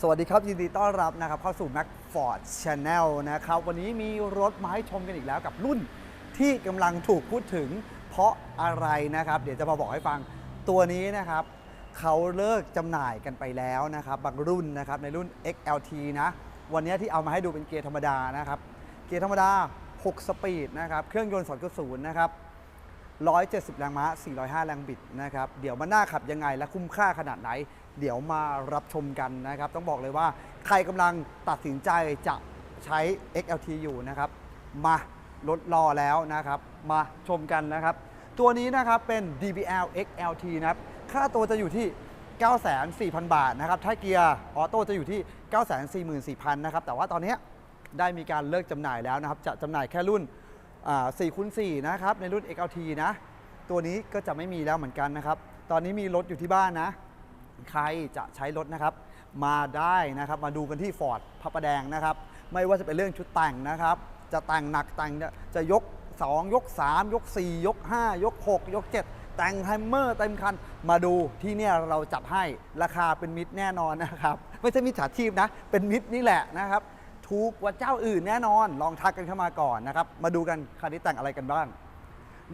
สวัสดีครับ ยินดีต้อนรับนะครับเข้าสู่ Mac Ford Channel นะครับ วันนี้มีรถมาให้ชมกันอีกแล้วกับรุ่นที่กำลังถูกพูดถึงเพราะอะไรนะครับ เดี๋ยวจะมาบอกให้ฟังตัวนี้นะครับเขาเลิกจำหน่ายกันไปแล้วนะครับ บางรุ่นนะครับในรุ่น XLT นะ วันนี้ที่เอามาให้ดูเป็นเกียร์ธรรมดานะครับ เกียร์ธรรมดา 6 สปีดนะครับ เครื่องยนต์2.0นะครับ170 แรงม้า 405 แรงบิดนะครับ เดี๋ยวมันน่าขับยังไงและคุ้มค่าขนาดไหน เดี๋ยวมารับชมกันนะครับ ต้องบอกเลยว่าใครกำลังตัดสินใจจะใช้ XLT อยู่นะครับ มาลดรอแล้วนะครับ มาชมกันนะครับ ตัวนี้นะครับเป็น DBL XLT นะครับ ค่าตัวจะอยู่ที่ 9,400 บาทนะครับ ถ้าเกียร์ออโต้จะอยู่ที่ 944,000 นะครับ แต่ว่าตอนนี้ได้มีการเลิกจำหน่ายแล้วนะครับ จะจำหน่ายแค่รุ่น4คูณ4นะครับ ในรุ่น XLT นะ ตัวนี้ก็จะไม่มีแล้วเหมือนกันนะครับ ตอนนี้มีรถอยู่ที่บ้านนะ ใครจะใช้รถนะครับ มาได้นะครับ มาดูกันที่ Ford พระประแดงนะครับ ไม่ว่าจะเป็นเรื่องชุดแต่งนะครับ จะแต่งหนักแต่งจะยก 2 ยก 3 ยก 4 ยก 5 ยก 6 ยก 7แต่งไฮเมอร์เต็มคัน มาดูที่เนี่ยเราจัดให้ราคาเป็นมิตรแน่นอนนะครับ ไม่ใช่มิจฉาชีพนะ เป็นมิตรนี่แหละนะครับ ถูกกว่าเจ้าอื่นแน่นอน ลองทักกันเข้ามาก่อนนะครับ มาดูกันคันนี้แต่งอะไรกันบ้าง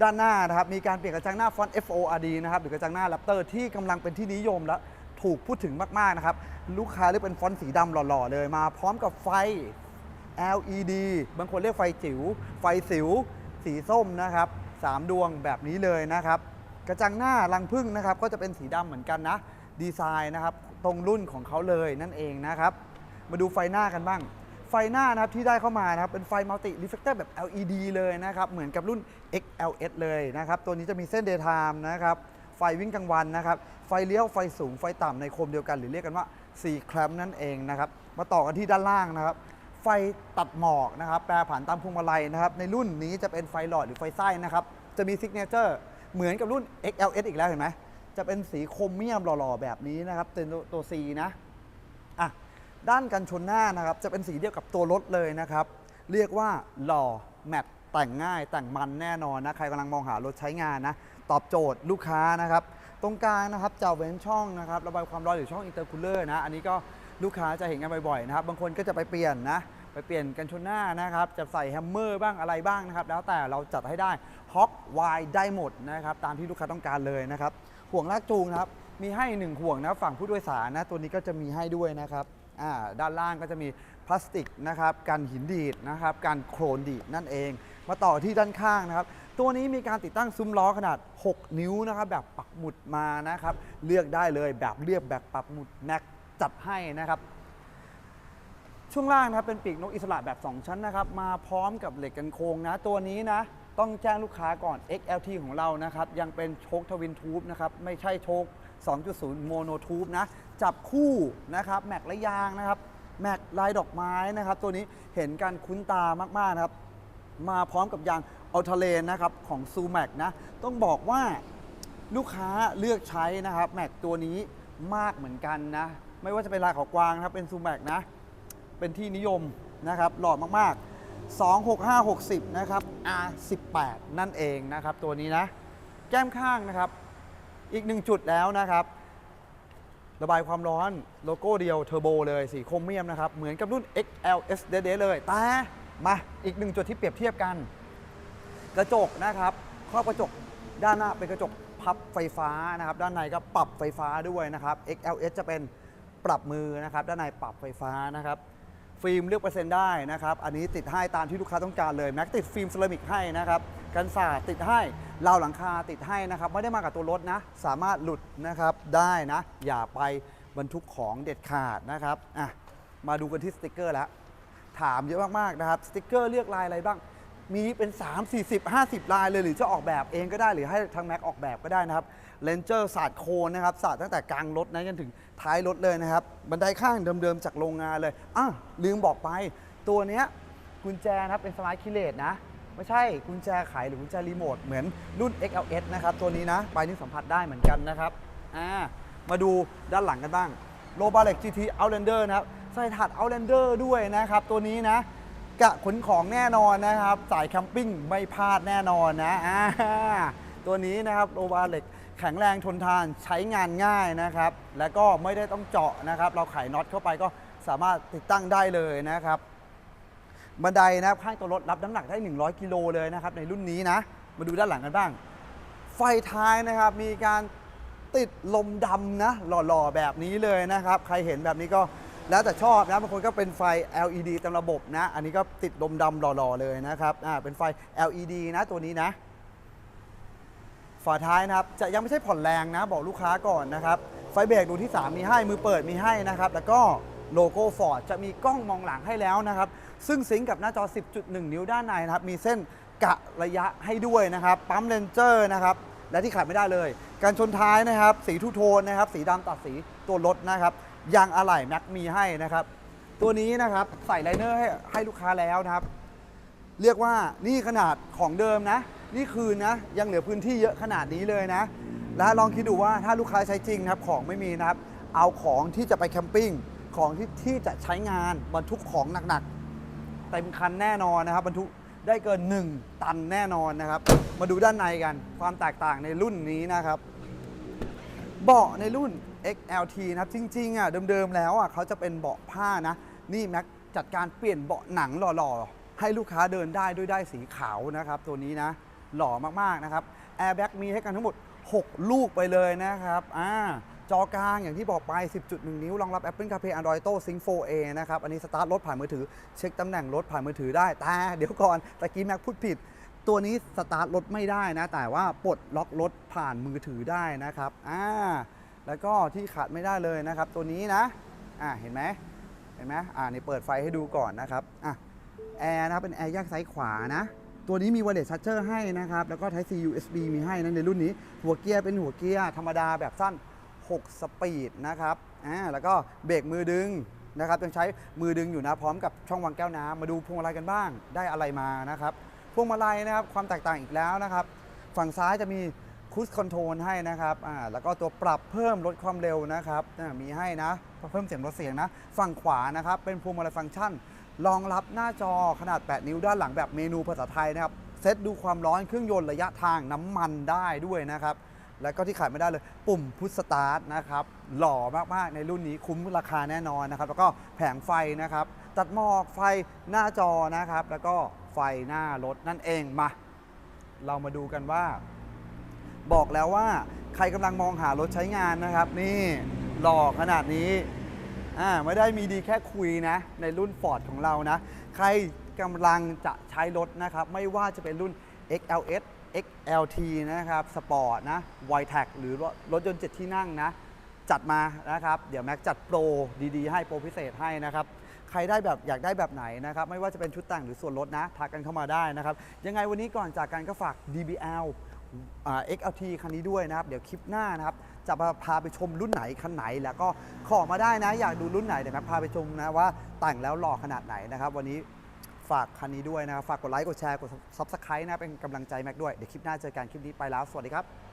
ด้านหน้านะครับ มีการเปลี่ยนกระจังหน้าฟอนต์ FORD นะครับ หรือกระจังหน้า Raptor ที่กำลังเป็นที่นิยมและ ถูกพูดถึงมากๆนะครับ ลูกค้าเรียกเป็นฟอนต์สีดำหล่อๆเลยมาพร้อมกับไฟ LED บางคนเรียกไฟจิ๋วไฟสิว สีส้มนะครับ3ดวงแบบนี้เลยนะครับ กระจังหน้ารังพึ่งนะครับ ก็จะเป็นสีดำเหมือนกันนะ ดีไซน์นะครับ ตรงรุ่นของเขาเลยนั่นเองนะครับ มาดูไฟหน้ากันบ้าง ไฟหน้านะครับที่ได้เข้ามานะครับ เป็นไฟมัลติรีเฟกเตอร์แบบ LED เลยนะครับ เหมือนกับรุ่น XLS เลยนะครับ ตัวนี้จะมีเส้น daytime นะครับ ไฟวิ่งกลางวันนะครับ ไฟเลี้ยวไฟสูงไฟต่ำในโคมเดียวกัน หรือเรียกกันว่า4แคลมนั่นเองนะครับ มาต่อกันที่ด้านล่างนะครับ ไฟตัดหมอกนะครับแปรผันตามพวงมาลัยนะครับ ในรุ่นนี้จะเป็นไฟหลอดหรือไฟไส้นะครับ จะมีซิกเนเจอร์เหมือนกับรุ่น XLS อีกแล้วเห็นไหม จะเป็นสีโครเมียมหล่อๆแบบนี้นะครับเป็นตัว C นะอะด้านกันชนหน้านะครับ จะเป็นสีเดียวกับตัวรถเลยนะครับ เรียกว่าหล่อแมตต์แต่งง่ายแต่งมันแน่นอนนะ ใครกำลังมองหารถใช้งานนะ ตอบโจทย์ลูกค้านะครับ ตรงกลางนะครับจะเว้นช่องนะครับระบายความร้อนหรือช่องอินเตอร์คูลเลอร์นะ อันนี้ก็ลูกค้าจะเห็นกันบ่อยๆนะครับ บางคนก็จะไปเปลี่ยนนะ ไปเปลี่ยนกันชนหน้านะครับ จะใส่แฮมเมอร์บ้างอะไรบ้างนะครับ แล้วแต่เราจัดให้ได้ฮอกวายได้หมดนะครับ ตามที่ลูกค้าต้องการเลยนะครับ ห่วงลากจูงนะครับ มีให้หนึ่งห่วงนะฝั่งผู้โดยสารนะ ตัวนี้ก็จะมีให้ด้วยนะครับด้านล่างก็จะมีพลาสติกนะครับ กันหินดีดนะครับ กันโครนดีดนั่นเอง มาต่อที่ด้านข้างนะครับ ตัวนี้มีการติดตั้งซุ้มล้อขนาด 6 นิ้วนะครับ แบบปักหมุดมานะครับ เลือกได้เลยแบบเรียบแบบปักหมุดแม็กจัดให้นะครับ ช่วงล่างนะครับเป็นปีกนกอิสระแบบ 2 ชั้นนะครับ มาพร้อมกับเหล็กกันโค้งนะ ตัวนี้นะต้องแจ้งลูกค้าก่อน XLT ของเรานะครับ ยังเป็นโชคทวินทูบนะครับ ไม่ใช่โชค 2.0 โมโนทูบนะ จับคู่นะครับ แม็กและยางนะครับ แม็กลายดอกไม้นะครับ ตัวนี้เห็นการคุ้นตามาก ๆ นะครับ มาพร้อมกับยางอัลเทเลนนะครับของซูแม็กนะ ต้องบอกว่าลูกค้าเลือกใช้นะครับแม็กตัวนี้มากเหมือนกันนะ ไม่ว่าจะเป็นลายขาวกวางนะครับ เป็นซูแม็กนะ เป็นที่นิยมนะครับหล่อมากๆ 26560 นะครับ R18 นั่นเองนะครับ ตัวนี้นะ แก้มข้างนะครับ อีกหนึ่งจุดแล้วนะครับ ระบายความร้อนโลโก้เดียวเทอร์โบเลยสีโครเมียมนะครับ เหมือนกับรุ่น XLS เดๆเลยแต่ มาอีกหนึ่งจุดที่เปรียบเทียบกัน กระจกนะครับครอบกระจกด้านหน้าเป็นกระจกพับไฟฟ้านะครับ ด้านในก็ปรับไฟฟ้าด้วยนะครับ XLS จะเป็นปรับมือนะครับ ด้านในปรับไฟฟ้านะครับ ฟิล์มเลือกเปอร์เซ็นต์ได้นะครับ อันนี้ติดให้ตามที่ลูกค้าต้องการเลยแม็กติดฟิล์มเซรามิกให้นะครับกันสาดติดให้ราวหลังคาติดให้นะครับ ไม่ได้มากับตัวรถนะ สามารถหลุดนะครับได้นะ อย่าไปบรรทุกของเด็ดขาดนะครับอะมาดูกันที่สติกเกอร์แล้ว ถามเยอะมากๆนะครับ สติกเกอร์เลือกลายอะไรบ้าง มีเป็น 3 40 50 ลายเลยหรือจะออกแบบเองก็ได้หรือให้ทางแม็กออกแบบก็ได้นะครับเลนเจอร์สาดโคนนะครับสาดตั้งแต่กลางรถนะจนถึงท้ายรถเลยนะครับ บันไดข้างเดิมๆจากโรงงานเลยอะลืมบอกไป ตัวเนี้ยกุญแจนะครับเป็นสมาร์ทคิเลตนะไม่ใช่กุญแจไขหรือกุญแจรีโมทเหมือนรุ่น XLS นะครับตัวนี้นะปลายนิ้วสัมผัสได้เหมือนกันนะครับอ่ามาดูด้านหลังกันบ้างโลบาเล็ก GT Outlander นะครับ ใส่ถัด Outlander ด้วยนะครับ ตัวนี้นะกะขนของแน่นอนนะครับ สายแคมปิ้งไม่พลาดแน่นอนนะอ่าตัวนี้นะครับโลบาเล็กแข็งแรงทนทานใช้งานง่ายนะครับ แล้วก็ไม่ได้ต้องเจาะนะครับ เราไขน็อตเข้าไปก็สามารถติดตั้งได้เลยนะครับ บันไดนะครับข้างตัวรถรับน้ำหนักได้ 100 กิโลเลยนะครับ ในรุ่นนี้นะ มาดูด้านหลังกันบ้าง ไฟท้ายนะครับมีการติดลมดำนะหล่อๆแบบนี้เลยนะครับ ใครเห็นแบบนี้ก็ แล้วแต่ชอบนะบางคนก็เป็นไฟ LED ต็มระบบนะ อันนี้ก็ติดลมดำหล่อๆเลยนะครับอ่าเป็นไฟ LED นะตัวนี้นะ ฝาท้ายนะครับ จะยังไม่ใช่ผ่อนแรงนะ บอกลูกค้าก่อนนะครับ ไฟเบรกดูที่ 3 มีให้มือเปิดมีให้นะครับ แล้วก็โลโก้ฟอร์ดจะมีกล้องมองหลังให้แล้วนะครับ ซึ่งซิงก์กับหน้าจอ 10.1 นิ้วด้านในนะครับ มีเส้นกะระยะให้ด้วยนะครับ ปั๊มเลนเจอร์นะครับ และที่ขาดไม่ได้เลย การชนท้ายนะครับ สีทูโทนนะครับ สีดำตัดสีตัวรถนะครับ ยางอะไหล่แม็กมีให้นะครับ ตัวนี้นะครับใส่ไลเนอร์ให้ให้ลูกค้าแล้วนะครับ เรียกว่านี่ขนาดของเดิมนะ นี่คืนนะ ยังเหลือพื้นที่เยอะขนาดนี้เลยนะ แล้วลองคิดดูว่าถ้าลูกค้าใช้จริงนะครับของไม่มีนะครับ เอาของที่จะไปแคมปิ้งของที่ที่จะใช้งานบรรทุกของหนักๆเต็มคันแน่นอนนะครับบรรทุก ได้เกิน 1 ตันแน่นอนนะครับ มาดูด้านในกันความแตกต่างในรุ่นนี้นะครับ เบาะในรุ่น XLT นะครับจริงๆอะเดิมๆแล้วอะเขาจะเป็นเบาะผ้านะ นี่แม็กจัดการเปลี่ยนเบาะหนังหล่อๆ ให้ลูกค้าเดินได้ด้วยได้สีขาวนะครับ ตัวนี้นะ หล่อมากๆนะครับแอร์แบ็กมีให้กันทั้งหมด 6 ลูกไปเลยนะครับอ่า จอกลางอย่างที่บอกไป 10.1 นิ้วรองรับ Apple CarPlay Android Auto Sync 4A นะครับ อันนี้สตาร์ทรถผ่านมือถือ เช็คตำแหน่งรถผ่านมือถือได้ แต่เดี๋ยวก่อนตะกี้แม็กพูดผิด ตัวนี้สตาร์ทรถไม่ได้นะ แต่ว่าปลดล็อกรถผ่านมือถือได้นะครับอ่าแล้วก็ที่ขาดไม่ได้เลยนะครับ ตัวนี้นะอ่าเห็นไหมเห็นไหมอ่านี่เปิดไฟให้ดูก่อนนะครับอะแอร์นะครับเป็นแอร์แยกซ้ายขวานะตัวนี้มี wireless charger ให้นะครับ แล้วก็ Type C USB มีให้นะในรุ่นนี้ หัวเกียร์เป็นหัวเกียร์ธรรมดาแบบสั้น 6 สปีดนะครับอ่าแล้วก็เบรกมือดึงนะครับยังใช้มือดึงอยู่นะพร้อมกับช่องวางแก้วน้ำมาดูพวงมาลัยกันบ้างได้อะไรมานะครับพวงมาลัยนะครับความแตกต่างอีกแล้วนะครับ ฝั่งซ้ายจะมีคูสคอนโทรลให้นะครับอ่าแล้วก็ตัวปรับเพิ่มลดความเร็วนะครับมีให้นะเพิ่มเสียงลดเสียงนะ ฝั่งขวานะครับเป็นพวงมาลัยฟังก์ชันรองรับหน้าจอขนาด 8 นิ้วด้านหลังแบบเมนูภาษาไทยนะครับเซตดูความร้อนเครื่องยนต์ระยะทางน้ำมันได้ด้วยนะครับ แล้วก็ที่ขาดไม่ได้เลย ปุ่มพุชสตาร์ทนะครับหล่อมาก ๆ ในรุ่นนี้คุ้มราคาแน่นอนนะครับ แล้วก็แผงไฟนะครับ ตัดหมอกไฟหน้าจอนะครับ แล้วก็ไฟหน้ารถนั่นเองมา เรามาดูกันว่า บอกแล้วว่าใครกำลังมองหารถใช้งานนะครับ นี่หล่อขนาดนี้อ่าไม่ได้มีดีแค่คุยนะ ในรุ่น Ford ของเรานะ ใครกำลังจะใช้รถนะครับ ไม่ว่าจะเป็นรุ่น XLS XLT นะครับสปอร์ตนะ y t a c หรือรถยนต์ 7 ที่นั่งนะ จัดมานะครับ เดี๋ยวแม็กจัดโปรดีๆ ให้โปรพิเศษให้นะครับ ใครได้แบบอยากได้แบบไหนนะครับ ไม่ว่าจะเป็นชุดแต่งหรือส่วนลดนะ ทักกันเข้ามาได้นะครับ ยังไงวันนี้ก่อนจากกันก็ฝาก DBL XLT คันนี้ด้วยนะครับ เดี๋ยวคลิปหน้านะครับ จะมาพาไปชมรุ่นไหนคันไหน แล้วก็ขอมาได้นะ อยากดูรุ่นไหนเดี๋ยวแม็กพาไปชมนะว่าแต่งแล้วหล่อขนาดไหนนะครับ วันนี้ ฝากคันนี้ด้วยนะครับ ฝากกดไลค์ กดแชร์ กด Subscribe นะ เป็นกำลังใจแม็กด้วย เดี๋ยวคลิปหน้าเจอกัน คลิปนี้ไปแล้ว สวัสดีครับ